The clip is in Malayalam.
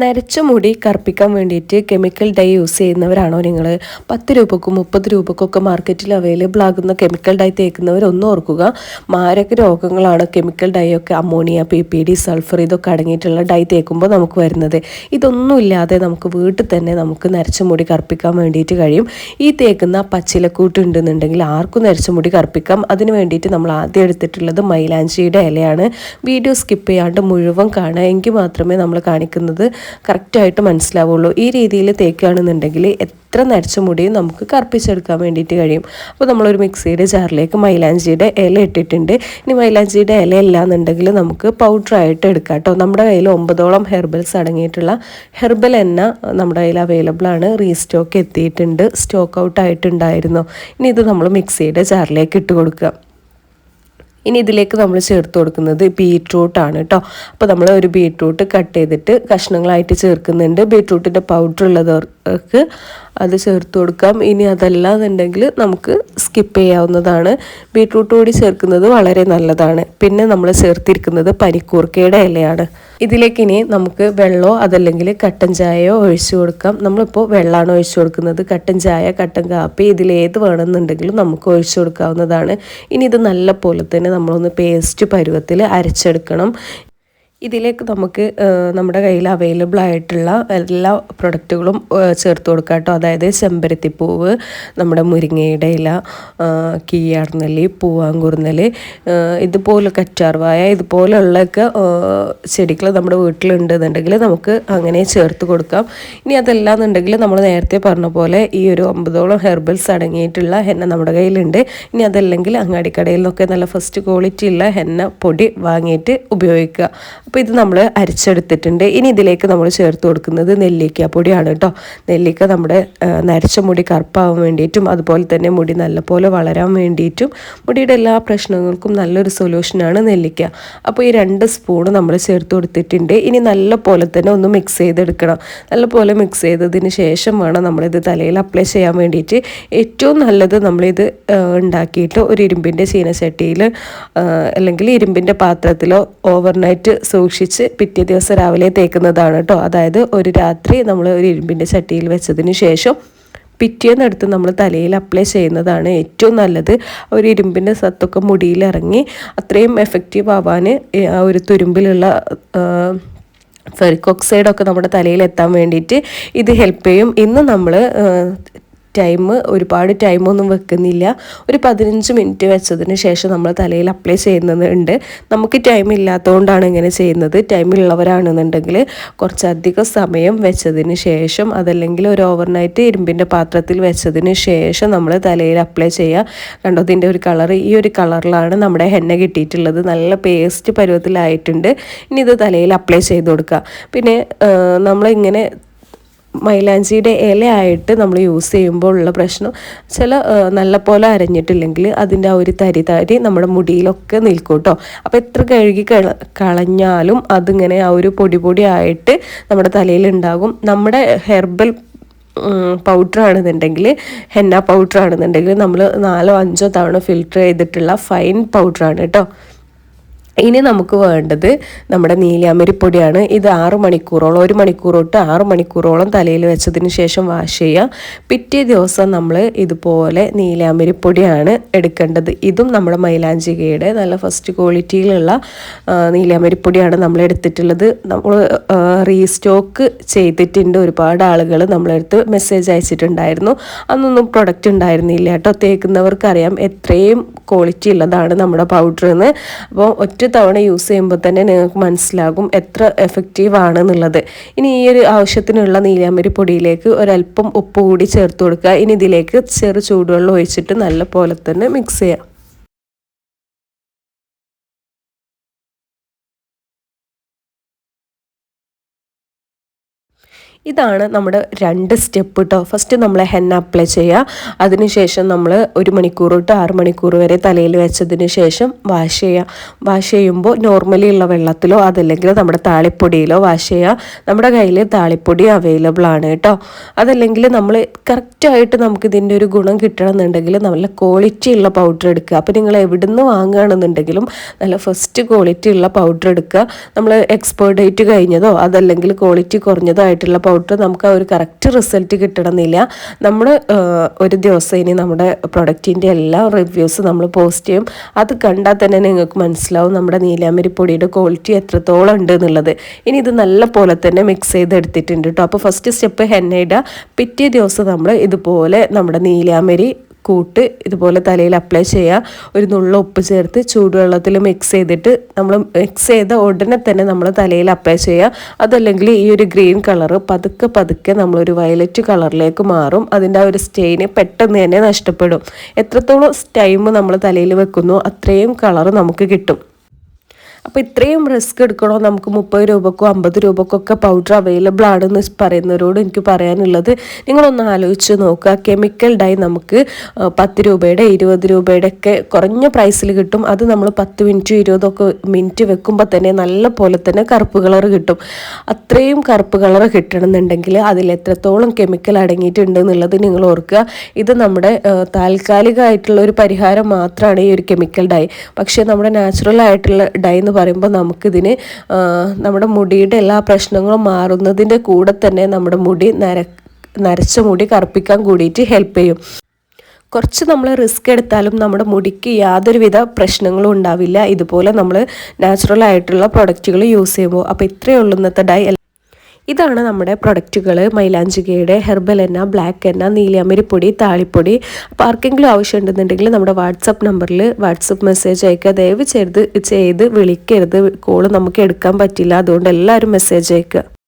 നരച്ച മുടി കറുപ്പിക്കാൻ വേണ്ടിയിട്ട് കെമിക്കൽ ഡൈ യൂസ് ചെയ്യുന്നവരാണോ നിങ്ങൾ? പത്ത് രൂപക്കും മുപ്പത് രൂപക്കൊക്കെ മാർക്കറ്റിൽ അവൈലബിൾ ആകുന്ന കെമിക്കൽ ഡൈ തേക്കുന്നവർ തേക്കുന്നവരൊന്നും ഓർക്കുക. മാരക രോഗങ്ങളാണ് കെമിക്കൽ ഡൈ ഒക്കെ ammonia P P D sulphur ഇതൊക്കെ അടങ്ങിയിട്ടുള്ള ഡൈ തേക്കുമ്പോൾ നമുക്ക് വരുന്നത്. ഇതൊന്നും ഇല്ലാതെ നമുക്ക് വീട്ടിൽ തന്നെ നമുക്ക് നരച്ച മുടി കറുപ്പിക്കാൻ വേണ്ടിയിട്ട് കഴിയും. ഈ തേക്കുന്ന പച്ചിലക്കൂട്ട് ഉണ്ടെന്നുണ്ടെങ്കിൽ ആർക്കും നരച്ച മുടി കറുപ്പിക്കാം. അതിന് വേണ്ടിയിട്ട് നമ്മൾ ആദ്യം എടുത്തിട്ടുള്ളത് മൈലാഞ്ചിയുടെ ഇലയാണ്. വീഡിയോ സ്കിപ്പ് ചെയ്യാണ്ട് മുഴുവൻ കാണുക. എങ്കിൽ മാത്രമേ നമ്മൾ കാണിക്കുന്നത് കറക്റ്റായിട്ട് മനസ്സിലാവുള്ളൂ. ഈ രീതിയിൽ തേക്കുകയാണെന്നുണ്ടെങ്കിൽ എത്ര നരച്ച മുടിയും നമുക്ക് കറുപ്പിച്ചെടുക്കാൻ വേണ്ടിയിട്ട് കഴിയും. അപ്പോൾ നമ്മളൊരു മിക്സിയുടെ ജാറിലേക്ക് മൈലാഞ്ചിയുടെ ഇല ഇട്ടിട്ടുണ്ട്. ഇനി മൈലാഞ്ചിയുടെ ഇല ഇല്ലാന്നുണ്ടെങ്കിൽ നമുക്ക് പൗഡറായിട്ട് എടുക്കാം കേട്ടോ. നമ്മുടെ കയ്യിൽ ഒമ്പതോളം ഹെർബൽസ് അടങ്ങിയിട്ടുള്ള ഹെർബൽ എണ്ണ നമ്മുടെ കയ്യിൽ അവൈലബിൾ ആണ്. റീസ്റ്റോക്ക് എത്തിയിട്ടുണ്ട്. സ്റ്റോക്ക് ഔട്ട് ആയിട്ടുണ്ടായിരുന്നു. ഇനി ഇത് നമ്മൾ മിക്സിയുടെ ജാറിലേക്ക് ഇട്ട് കൊടുക്കുക. ഇനി ഇതിലേക്ക് നമ്മൾ ചേർത്ത് കൊടുക്കുന്നത് ബീട്രൂട്ട് ആണ് കേട്ടോ അപ്പോൾ നമ്മൾ ഒരു ബീട്രൂട്ട് കട്ട് ചെയ്തിട്ട് കഷ്ണങ്ങളായിട്ട് ചേർക്കുന്നുണ്ട്. ബീട്രൂട്ടിന്റെ പൗഡർ ഉള്ളവർക്ക് അത് ചേർത്ത് കൊടുക്കാം. ഇനി അതല്ലാന്നുണ്ടെങ്കിൽ നമുക്ക് സ്കിപ്പ് ചെയ്യാവുന്നതാണ്. ബീട്രൂട്ട് കൂടി ചേർക്കുന്നത് വളരെ നല്ലതാണ്. പിന്നെ നമ്മൾ ചേർത്തിരിക്കുന്നത് പനിക്കൂർക്കയുടെ ഇലയാണ്. ഇതിലേക്ക് ഇനി നമുക്ക് വെള്ളമോ അതല്ലെങ്കിൽ കട്ടൻ ചായയോ ഒഴിച്ചു കൊടുക്കാം. നമ്മളിപ്പോൾ വെള്ളമാണ് ഒഴിച്ചു കൊടുക്കുന്നത്. കട്ടൻ ചായ കട്ടൻ കാപ്പി ഇതിലേത് വേണമെന്നുണ്ടെങ്കിലും നമുക്ക് ഒഴിച്ചു കൊടുക്കാവുന്നതാണ്. ഇനി ഇത് നല്ല പോലെ തന്നെ നമ്മളൊന്ന് പേസ്റ്റ് പരുവത്തിൽ അരച്ചെടുക്കണം. ഇതിലേക്ക് നമുക്ക് നമ്മുടെ കയ്യിൽ അവൈലബിൾ ആയിട്ടുള്ള എല്ലാ പ്രൊഡക്റ്റുകളും ചേർത്ത് കൊടുക്കാം കേട്ടോ. അതായത് ചെമ്പരത്തിപ്പൂവ് നമ്മുടെ മുരിങ്ങയുടെ ഇല കീയാർന്നൽ പൂവാങ്കുറുന്നൽ ഇതുപോലെ കറ്റാർവായ ഇതുപോലെയുള്ളൊക്കെ ചെടികൾ നമ്മുടെ വീട്ടിലുണ്ടെന്നുണ്ടെങ്കിൽ നമുക്ക് അങ്ങനെ ചേർത്ത് കൊടുക്കാം. ഇനി അതല്ല എന്നുണ്ടെങ്കിൽ നമ്മൾ നേരത്തെ പറഞ്ഞ പോലെ ഈ ഒരു ഒമ്പതോളം ഹെർബൽസ് അടങ്ങിയിട്ടുള്ള ഹെന്ന നമ്മുടെ കയ്യിലുണ്ട്. ഇനി അതല്ലെങ്കിൽ അങ്ങാടിക്കടയിൽ നിന്നൊക്കെ നല്ല ഫസ്റ്റ് ക്വാളിറ്റി ഉള്ള ഹെന്ന പൊടി വാങ്ങിയിട്ട് ഉപയോഗിക്കുക. അപ്പോൾ ഇത് നമ്മൾ അരച്ചെടുത്തിട്ടുണ്ട്. ഇനി ഇതിലേക്ക് നമ്മൾ ചേർത്ത് കൊടുക്കുന്നത് നെല്ലിക്ക പൊടിയാണ് കേട്ടോ നെല്ലിക്ക നമ്മുടെ നരച്ച മുടി കറുപ്പാവാൻ വേണ്ടിയിട്ടും അതുപോലെ തന്നെ മുടി നല്ലപോലെ വളരാൻ വേണ്ടിയിട്ടും മുടിയുടെ എല്ലാ പ്രശ്നങ്ങൾക്കും നല്ലൊരു സൊല്യൂഷനാണ് നെല്ലിക്ക. അപ്പോൾ ഈ രണ്ട് സ്പൂണ് നമ്മൾ ചേർത്ത് കൊടുത്തിട്ടുണ്ട്. ഇനി നല്ലപോലെ തന്നെ ഒന്ന് മിക്സ് ചെയ്തെടുക്കണം. നല്ല പോലെ മിക്സ് ചെയ്തതിന് ശേഷം വേണം നമ്മളിത് തലയിൽ അപ്ലൈ ചെയ്യാൻ വേണ്ടിയിട്ട്. ഏറ്റവും നല്ലത് നമ്മളിത് ഉണ്ടാക്കിയിട്ട് ഒരു ഇരുമ്പിന്റെ ചീനച്ചട്ടിയിൽ അല്ലെങ്കിൽ ഇരുമ്പിന്റെ പാത്രത്തിലോ ഓവർനൈറ്റ് സൂക്ഷിച്ച് പിറ്റേ ദിവസം രാവിലെ തേക്കുന്നതാണ് കേട്ടോ. അതായത് ഒരു രാത്രി നമ്മൾ ഒരു ഇരുമ്പിന്റെ ചട്ടിയിൽ വെച്ചതിന് ശേഷം പിറ്റേന്നെടുത്ത് നമ്മൾ തലയിൽ അപ്ലൈ ചെയ്യുന്നതാണ് ഏറ്റവും നല്ലത്. ഒരു ഇരുമ്പിന്റെ സത്തൊക്കെ മുടിയിൽ ഇറങ്ങി അത്രയും എഫക്റ്റീവ് ആവാൻ ഒരു തുരുമ്പിലുള്ള ഫെറിക് ഓക്സൈഡൊക്കെ നമ്മുടെ തലയിൽ എത്താൻ വേണ്ടിയിട്ട് ഇത് ഹെൽപ്പ് ചെയ്യും. ഇന്ന് നമ്മൾ ടൈം ഒരുപാട് ടൈമൊന്നും വെക്കുന്നില്ല. ഒരു പതിനഞ്ച് മിനിറ്റ് വെച്ചതിന് ശേഷം നമ്മൾ തലയിൽ അപ്ലൈ ചെയ്യുന്നുണ്ട്. നമുക്ക് ടൈം ഇല്ലാത്തതുകൊണ്ടാണ് ഇങ്ങനെ ചെയ്യുന്നത്. ടൈം ഉള്ളവരാണെന്നുണ്ടെങ്കിൽ കുറച്ചധികം സമയം വെച്ചതിന് ശേഷം അതല്ലെങ്കിൽ ഒരു ഓവർനൈറ്റ് ഇരുമ്പിന്റെ പാത്രത്തിൽ വെച്ചതിന് ശേഷം നമ്മൾ തലയിൽ അപ്ലൈ ചെയ്യുക കണ്ടോ? ഇതിന്റെ ഒരു കളർ ഈ ഒരു കളറിലാണ് നമ്മുടെ ഹെന്ന കിട്ടിയിട്ടുള്ളത്. നല്ല പേസ്റ്റ് പരുവത്തിലായിട്ടുണ്ട്. ഇനി ഇത് തലയിൽ അപ്ലൈ ചെയ്ത് കൊടുക്കുക പിന്നെ നമ്മളിങ്ങനെ മൈലാഞ്ചിയുടെ ഇലയായിട്ട് നമ്മൾ യൂസ് ചെയ്യുമ്പോൾ ഉള്ള പ്രശ്നം ചില നല്ല പോലെ അരഞ്ഞിട്ടില്ലെങ്കിൽ അതിന്റെ ആ ഒരു തരി തരി നമ്മുടെ മുടിയിലൊക്കെ നിൽക്കും കേട്ടോ അപ്പോൾ എത്ര കഴുകി കളഞ്ഞാലും അതിങ്ങനെ ആ ഒരു പൊടി പൊടി ആയിട്ട് നമ്മുടെ തലയിൽ ഉണ്ടാകും. നമ്മുടെ ഹെർബൽ പൗഡർ ആണെന്നുണ്ടെങ്കിൽ ഹെന്ന പൗഡർ ആണെന്നുണ്ടെങ്കിൽ നമ്മൾ നാലോ അഞ്ചോ തവണ ഫിൽറ്റർ ചെയ്തിട്ടുള്ള ഫൈൻ പൗഡർ ആണ് കേട്ടോ ഇനി നമുക്ക് വേണ്ടത് നമ്മുടെ നീലാമരിപ്പൊടിയാണ് ഇത് ആറു മണിക്കൂറോളം ഒരു മണിക്കൂർ തൊട്ട് ആറു മണിക്കൂറോളം തലയിൽ വെച്ചതിന് ശേഷം വാഷ് ചെയ്യുക പിറ്റേ ദിവസം നമ്മൾ ഇതുപോലെ നീലാമരിപ്പൊടിയാണ് എടുക്കേണ്ടത്. ഇതും നമ്മുടെ മൈലാഞ്ചികയുടെ നല്ല ഫസ്റ്റ് ക്വാളിറ്റിയിലുള്ള നീലാമരിപ്പൊടിയാണ് നമ്മൾ എടുത്തിട്ടുള്ളത്. നമ്മൾ റീസ്റ്റോക്ക് ചെയ്തിട്ടുണ്ട്. ഒരുപാട് ആളുകൾ നമ്മളെടുത്ത് മെസ്സേജ് അയച്ചിട്ടുണ്ടായിരുന്നു. അന്നൊന്നും പ്രൊഡക്റ്റ് ഉണ്ടായിരുന്നില്ല കേട്ടോ. തേക്കുന്നവർക്കറിയാം എത്രയും ക്വാളിറ്റി ഉള്ളതാണ് നമ്മുടെ പൗഡർ എന്ന് അപ്പോൾ ഒറ്റ ഒറ്റ തവണ യൂസ് ചെയ്യുമ്പോൾ തന്നെ നിങ്ങൾക്ക് മനസ്സിലാകും എത്ര എഫക്റ്റീവ് ആണെന്നുള്ളത്. ഇനി ഈ ഒരു ആവശ്യത്തിനുള്ള നീലാമ്പരി പൊടിയിലേക്ക് ഒരല്പം ഉപ്പ് കൂടി ചേർത്ത് കൊടുക്കുക. ഇനി ഇതിലേക്ക് ചെറു ചൂടുവെള്ളം ഒഴിച്ചിട്ട് നല്ല പോലെ തന്നെ മിക്സ് ചെയ്യാം. ഇതാണ് നമ്മുടെ രണ്ട് സ്റ്റെപ്പ് കേട്ടോ ഫസ്റ്റ് നമ്മൾ ഹെന്ന അപ്ലൈ ചെയ്യുക അതിനുശേഷം നമ്മൾ ഒരു മണിക്കൂർ തൊട്ട് ആറ് മണിക്കൂർ വരെ തലയിൽ വെച്ചതിന് ശേഷം വാഷ് ചെയ്യുക വാഷ് ചെയ്യുമ്പോൾ നോർമലി ഉള്ള വെള്ളത്തിലോ അതല്ലെങ്കിൽ നമ്മുടെ താളിപ്പൊടിയിലോ വാഷ് ചെയ്യുക നമ്മുടെ കയ്യിൽ താളിപ്പൊടി അവൈലബിൾ ആണ് കേട്ടോ അതല്ലെങ്കിൽ നമ്മൾ കറക്റ്റായിട്ട് നമുക്ക് ഇതിന്റെ ഒരു ഗുണം കിട്ടണമെന്നുണ്ടെങ്കിൽ നല്ല ക്വാളിറ്റി ഉള്ള പൗഡർ എടുക്കുക. അപ്പോൾ നിങ്ങൾ എവിടുന്ന് വാങ്ങുകയാണെന്നുണ്ടെങ്കിലും നല്ല ഫസ്റ്റ് ക്വാളിറ്റി ഉള്ള പൗഡർ എടുക്കുക. നമ്മൾ എക്സ്പയർ ഡേറ്റ് കഴിഞ്ഞതോ അതല്ലെങ്കിൽ ക്വാളിറ്റി കുറഞ്ഞതോ ആയിട്ടുള്ള പൗഡർ നമുക്ക് ആ ഒരു കറക്റ്റ് റിസൾട്ട് കിട്ടണമെന്നില്ല. നമ്മൾ ഒരു ദിവസം ഇനി നമ്മുടെ പ്രൊഡക്റ്റിന്റെ എല്ലാ റിവ്യൂസ് നമ്മൾ പോസ്റ്റ് ചെയ്യും. അത് കണ്ടാൽ തന്നെ നിങ്ങൾക്ക് മനസ്സിലാവും നമ്മുടെ നീലാമരി പൊടിയുടെ ക്വാളിറ്റി എത്രത്തോളം ഉണ്ട് എന്നുള്ളത്. ഇനി ഇത് നല്ല പോലെ തന്നെ മിക്സ് ചെയ്തെടുത്തിട്ടുണ്ട് കേട്ടോ അപ്പോൾ ഫസ്റ്റ് സ്റ്റെപ്പ് ഹെന്നയുടെ പിറ്റേ ദിവസം നമ്മൾ ഇതുപോലെ നമ്മുടെ നീലാമരി കൂട്ട് ഇതുപോലെ തലയിൽ അപ്ലൈ ചെയ്യുക ഒരു നുള്ള ഉപ്പ് ചേർത്ത് ചൂടുവെള്ളത്തിൽ മിക്സ് ചെയ്തിട്ട് നമ്മൾ മിക്സ് ചെയ്ത ഉടനെ തന്നെ നമ്മൾ തലയിൽ അപ്ലൈ ചെയ്യുക അതല്ലെങ്കിൽ ഈ ഒരു ഗ്രീൻ കളർ പതുക്കെ പതുക്കെ നമ്മളൊരു വയലറ്റ് കളറിലേക്ക് മാറും. അതിന്റെ ആ ഒരു സ്റ്റെയിന് പെട്ടെന്ന് തന്നെ നഷ്ടപ്പെടും. എത്രത്തോളം ടൈം നമ്മൾ തലയിൽ വെക്കുന്നു അത്രയും കളർ നമുക്ക് കിട്ടും. അപ്പോൾ ഇത്രയും റിസ്ക് എടുക്കണോ? നമുക്ക് മുപ്പത് രൂപക്കോ അമ്പത് രൂപക്കൊക്കെ പൗഡർ അവൈലബിൾ ആണെന്ന് പറയുന്നവരോട് എനിക്ക് പറയാനുള്ളത് നിങ്ങളൊന്ന് ആലോചിച്ച് നോക്കുക. കെമിക്കൽ ഡൈ നമുക്ക് പത്ത് രൂപയുടെ ഇരുപത് രൂപയുടെ ഒക്കെ കുറഞ്ഞ പ്രൈസിൽ കിട്ടും. അത് നമ്മൾ പത്ത് മിനിറ്റ് ഇരുപതൊക്കെ മിനിറ്റ് വെക്കുമ്പോൾ തന്നെ നല്ല പോലെ തന്നെ കറുപ്പ് കളർ കിട്ടും. അത്രയും കറുപ്പ് കളർ കിട്ടണമെന്നുണ്ടെങ്കിൽ അതിൽ എത്രത്തോളം കെമിക്കൽ അടങ്ങിയിട്ടുണ്ട് എന്നുള്ളത് നിങ്ങൾ ഓർക്കുക. ഇത് നമ്മുടെ താൽക്കാലികമായിട്ടുള്ള ഒരു പരിഹാരം മാത്രമാണ് ഈ ഒരു കെമിക്കൽ ഡൈ പക്ഷേ നമ്മുടെ നാച്ചുറൽ ആയിട്ടുള്ള ഡൈ പറയുമ്പോൾ നമുക്കിതിന് നമ്മുടെ മുടിയുടെ എല്ലാ പ്രശ്നങ്ങളും മാറുന്നതിന്റെ കൂടെ തന്നെ നമ്മുടെ മുടി നര നരച്ച മുടി കറുപ്പിക്കാൻ കൂടിയിട്ട് ഹെൽപ്പ് ചെയ്യും. കുറച്ച് നമ്മൾ റിസ്ക് എടുത്താലും നമ്മുടെ മുടിക്ക് യാതൊരുവിധ പ്രശ്നങ്ങളും ഉണ്ടാവില്ല. ഇതുപോലെ നമ്മൾ നാച്ചുറൽ ആയിട്ടുള്ള പ്രൊഡക്റ്റുകൾ യൂസ് ചെയ്യുമ്പോൾ. അപ്പോൾ ഇത്രയേ ഉള്ളൂ ഇന്നത്തെ ഡൈ ഇതാണ് നമ്മുടെ പ്രൊഡക്റ്റുകൾ. മൈലാഞ്ചികയുടെ ഹെർബൽ എണ്ണ ബ്ലാക്ക് എണ്ണ നീലിയമരിപ്പൊടി താളിപ്പൊടി. അപ്പോൾ ആർക്കെങ്കിലും ആവശ്യമുണ്ടെന്നുണ്ടെങ്കിൽ നമ്മുടെ വാട്സപ്പ് നമ്പറിൽ വാട്സപ്പ് മെസ്സേജ് അയക്കുക. ദയവ് ചെയ്ത് ചെയ്ത് വിളിക്കരുത്. കോൾ നമുക്ക് എടുക്കാൻ പറ്റില്ല. അതുകൊണ്ട് എല്ലാവരും മെസ്സേജ് അയക്കുക.